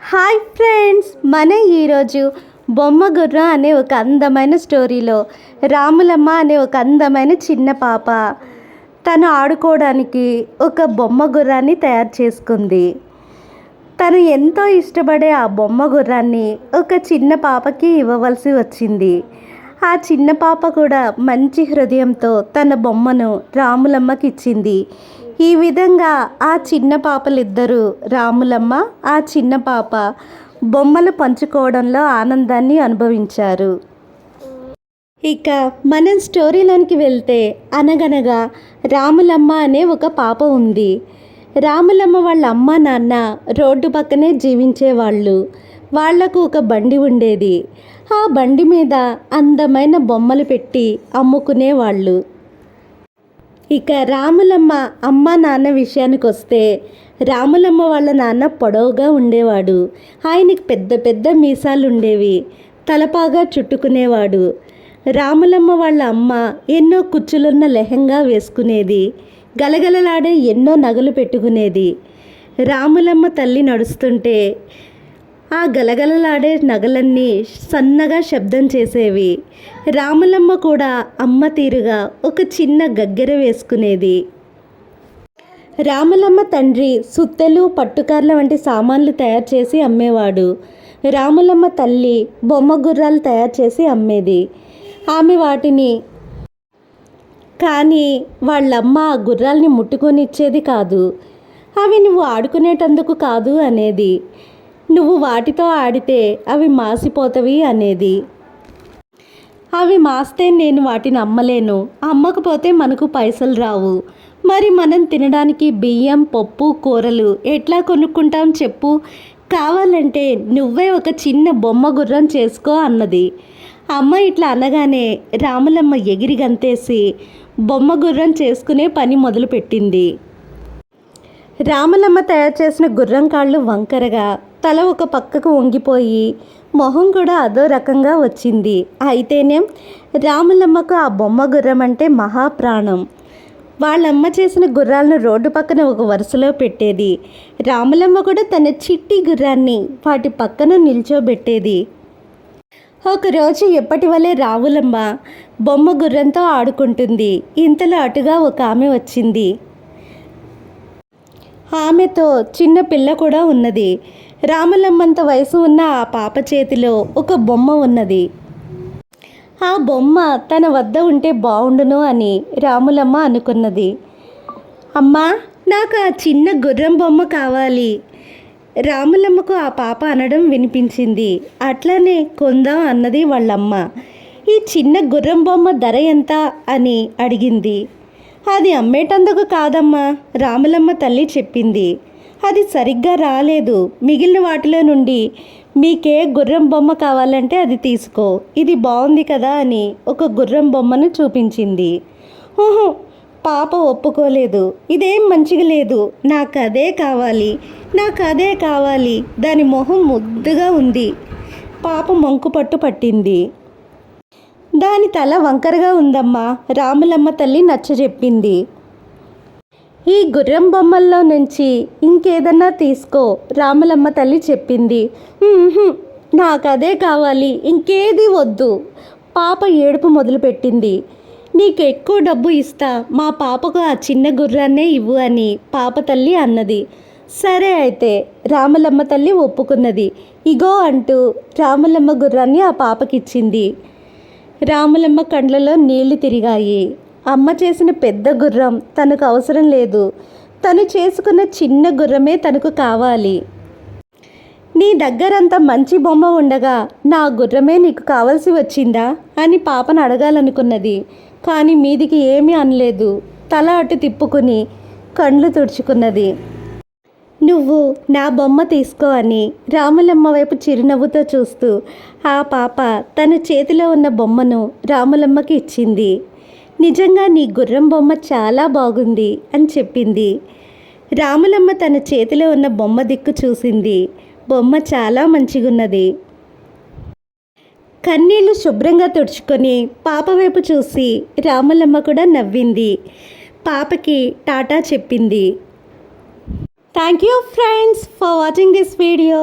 Hi friends మన ఈరోజు బొమ్మ గుర్ర అనే ఒక అందమైన స్టోరీలో రాములమ్మ అనే ఒక అందమైన చిన్న పాప. తను ఆడుకోవడానికి ఒక బొమ్మ గుర్రాన్ని తయారు చేసుకుంది. తను ఎంతో ఇష్టపడే ఆ బొమ్మ గుర్రాన్ని ఒక చిన్న పాపకి ఇవ్వవలసి వచ్చింది. ఆ చిన్న పాప కూడా మంచి హృదయంతో తన బొమ్మను రాములమ్మకి ఇచ్చింది. ఈ విధంగా ఆ చిన్న పాపలిద్దరూ రాములమ్మ ఆ చిన్న పాప బొమ్మలు పంచుకోవడంలో ఆనందాన్ని అనుభవించారు. ఇక మనం స్టోరీలోనికి వెళ్తే అనగనగా రాములమ్మ అనే ఒక పాప ఉంది. రాములమ్మ వాళ్ళ అమ్మ నాన్న రోడ్డు పక్కనే జీవించేవాళ్ళు. వాళ్ళకు ఒక బండి ఉండేది. ఆ బండి మీద అందమైన బొమ్మలు పెట్టి అమ్ముకునేవాళ్ళు. ఇక రాములమ్మ అమ్మ నాన్న విషయానికి వస్తే రాములమ్మ వాళ్ళ నాన్న పొడవుగా ఉండేవాడు. ఆయనకి పెద్ద పెద్ద మీసాలు ఉండేవి తలపాగా చుట్టుకునేవాడు. రాములమ్మ వాళ్ళ అమ్మ ఎన్నో కుచ్చులున్న లెహంగా వేసుకునేది. గలగలలాడే ఎన్నో నగలు పెట్టుకునేది. రాములమ్మ తల్లి నడుస్తుంటే ఆ గలగలలాడే నగలన్నీ సన్నగా శబ్దం చేసేవి. రాములమ్మ కూడా అమ్మ తీరుగా ఒక చిన్న గగ్గెర వేసుకునేది. రాములమ్మ తండ్రి సుత్తెలు పట్టుకార్ల వంటి సామాన్లు తయారు చేసి అమ్మేవాడు. రాములమ్మ తల్లి బొమ్మ గుర్రాలు తయారు చేసి అమ్మేది. ఆమె వాటిని కానీ వాళ్ళమ్మ ఆ గుర్రాల్ని ముట్టుకొని ఇచ్చేది కాదు. అవి నువ్వు ఆడుకునేటందుకు కాదు అనేది. నువ్వు వాటితో ఆడితే అవి మాసిపోతవి అనేది. అవి మాస్తే నేను వాటిని అమ్మలేను. అమ్మకపోతే మనకు పైసలు రావు. మరి మనం తినడానికి బియ్యం పప్పు కూరలు ఎట్లా కొనుక్కుంటాం చెప్పు? కావాలంటే నువ్వే ఒక చిన్న బొమ్మ గుర్రం చేసుకో అన్నది. అమ్మ ఇట్లా అనగానే రాములమ్మ ఎగిరి గంతేసి బొమ్మ గుర్రం చేసుకునే పని మొదలుపెట్టింది. రాములమ్మ తయారు చేసిన గుర్రం కాళ్ళు వంకరగా తల ఒక పక్కకు వంగిపోయి మొహం కూడా అదో రకంగా వచ్చింది. అయితేనే? రాములమ్మకు ఆ బొమ్మ గుర్రం అంటే మహాప్రాణం. వాళ్ళమ్మ చేసిన గుర్రాలను రోడ్డు పక్కన ఒక వరుసలో పెట్టేది. రాములమ్మ కూడా తన చిట్టి గుర్రాన్ని వాటి పక్కన నిల్చోబెట్టేది. ఒకరోజు ఎప్పటి వలె రావులమ్మ బొమ్మ గుర్రంతో ఆడుకుంటుంది. ఇంతలో అటుగా ఒక ఆమె వచ్చింది. ఆమెతో చిన్న పిల్ల కూడా ఉన్నది. రామలమ్మంత వయసు ఉన్న ఆ పాప చేతిలో ఒక బొమ్మ ఉన్నది. ఆ బొమ్మ తన వద్ద ఉంటే బాగుండును అని రాములమ్మ అనుకున్నది. అమ్మా నాకు ఆ చిన్న గుర్రం బొమ్మ కావాలి. రాములమ్మకు ఆ పాప అనడం వినిపించింది. అట్లనే కొందాం అన్నది వాళ్ళమ్మ. ఈ చిన్న గుర్రం బొమ్మ ధర ఎంత అని అడిగింది. అది అమ్మేటందుకు కాదమ్మా రాములమ్మ తల్లి చెప్పింది. అది సరిగ్గా రాలేదు. మిగిలిన వాటిలో నుండి మీకే గుర్రం బొమ్మ కావాలంటే అది తీసుకో. ఇది బాగుంది కదా అని ఒక గుర్రం బొమ్మను చూపించింది. ఓహో పాప ఒప్పుకోలేదు. ఇదేం మంచిగా లేదు. నాకు అదే కావాలి. నాకు అదే కావాలి. దాని మొహం ముద్దుగా ఉంది. పాప మంకుపట్టు పట్టింది. దాని తల వంకరగా ఉందమ్మా. రాములమ్మ తల్లి నచ్చజెప్పింది. ఈ గుర్రం బొమ్మల్లో నుంచి ఇంకేదన్నా తీసుకో రాములమ్మ తల్లి చెప్పింది. నాకు అదే కావాలి ఇంకేది వద్దు. పాప ఏడుపు మొదలుపెట్టింది. నీకు ఎక్కువ డబ్బు ఇస్తా మా పాపకు ఆ చిన్న గుర్రాన్నే ఇవ్వు అని పాప తల్లి అన్నది. సరే అయితే రాములమ్మ తల్లి ఒప్పుకున్నది. ఇగో అంటూ రాములమ్మ గుర్రాన్ని ఆ పాపకిచ్చింది. రాములమ్మ కండ్లలో నీళ్ళు తిరిగాయి. అమ్మ చేసిన పెద్ద గుర్రం తనకు అవసరం లేదు. తను చేసుకున్న చిన్న గుర్రమే తనకు కావాలి. నీ దగ్గరంత మంచి బొమ్మ ఉండగా నా గుర్రమే నీకు కావలసి వచ్చిందా? అని పాపను అడగాలనుకున్నది. కానీ మీదికి ఏమీ అనలేదు. తల అటు తిప్పుకుని కండ్లు తుడుచుకున్నది. నువ్వు నా బొమ్మ తీసుకో అని రాములమ్మ వైపు చిరునవ్వుతో చూస్తూ ఆ పాప తన చేతిలో ఉన్న బొమ్మను రాములమ్మకి ఇచ్చింది. నిజంగా నీ గుర్రం బొమ్మ చాలా బాగుంది అని చెప్పింది. రాములమ్మ తన చేతిలో ఉన్న బొమ్మ దిక్కు చూసింది. బొమ్మ చాలా మంచిగున్నది. కన్నీళ్ళు శుభ్రంగా తుడుచుకొని పాప వైపు చూసి రాములమ్మ కూడా నవ్వింది. పాపకి టాటా చెప్పింది. Thank you friends for watching this video.